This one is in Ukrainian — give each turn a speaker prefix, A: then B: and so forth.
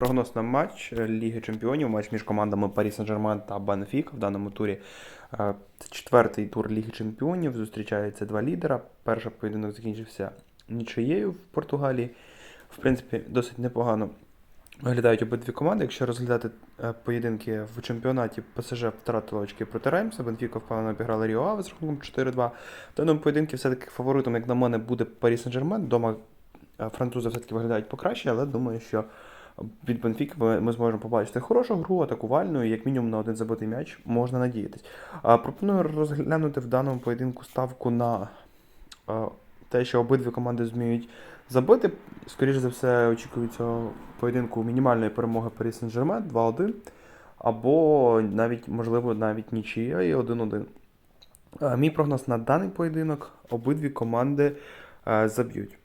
A: Прогноз на матч е, Ліги Чемпіонів, матч між командами Парі Сен-Жермен та Бенфік в даному турі. Е, четвертий тур Ліги Чемпіонів. Зустрічаються два лідера. Перший поєдинок закінчився нічиєю в Португалії. В принципі, досить непогано виглядають обидві команди. Якщо розглядати е, поєдинки в чемпіонаті, ПСЖ втратила очки проти Реймса, Бенфіка впевнено обіграла Ріо Аве з рахунком 4-2. В даному поєдинку все-таки фаворитом, як на мене, буде Парі Сен-Жермен. Дома французи все-таки виглядають покраще, але думаю, що від Бенфіки ми, зможемо побачити хорошу гру, атакувальну, і як мінімум на один забитий м'яч можна надіятись. Пропоную розглянути в даному поєдинку ставку на те, що обидві команди зміють забити. Скоріше за все, очікується поєдинку мінімальної перемоги Парі Сен-Жермен 2-1, або навіть, можливо, навіть нічия і 1-1. Мій прогноз на даний поєдинок обидві команди заб'ють.